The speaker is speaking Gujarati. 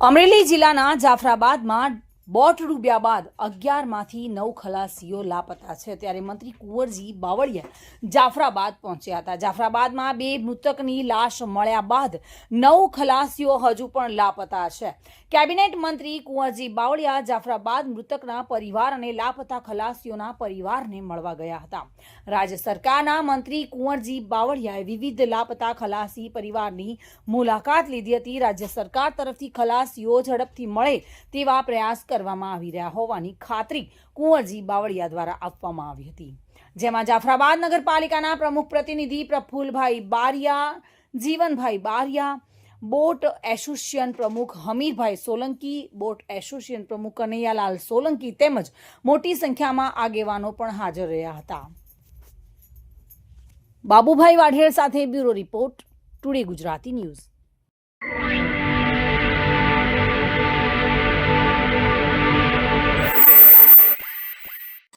અમરેલી જિલ્લાના જાફરાબાદમાં બોટ ડૂબ્યા બાદ અગિયારમાંથી નવ ખલાસીઓ લાપતા છે. ત્યારે મંત્રી કુંવરજી બાવળિયા જાફરાબાદ પહોંચ્યા હતા. જાફરાબાદમાં બે મૃતકની લાશ મળ્યા બાદ નવ ખલાસીઓ હજુ પણ લાપતા છે. કેબિનેટ મંત્રી કુંવરજી બાવળિયા જાફરાબાદ મૃતકના પરિવાર અને લાપતા ખલાસીઓના પરિવારને મળવા ગયા હતા. રાજ્ય સરકારના મંત્રી કુંવરજી બાવળિયાએ વિવિધ લાપતા ખલાસી પરિવારની મુલાકાત લીધી હતી. રાજ્ય સરકાર તરફથી ખલાસીઓ ઝડપથી મળે તેવા પ્રયાસ કરવામાં આવી રહ્યા હોવાની ખાતરી કુંવરજી બાવળિયા દ્વારા આપવામાં આવી હતી. જેમાં જાફરાબાદ નગરપાલિકાના પ્રમુખ પ્રતિનિધિ પ્રફુલભાઈ બારિયા, જીવનભાઈ બારિયા, બોટ એસોસિએશન પ્રમુખ હમીરભાઈ સોલંકી, બોટ એસોસિએશન પ્રમુખ કનૈયાલાલ સોલંકી તેમજ મોટી સંખ્યામાં આગેવાનો પણ હાજર રહ્યા હતા. બાબુભાઈ વાઢેર સાથે bureau report, today Gujarati news.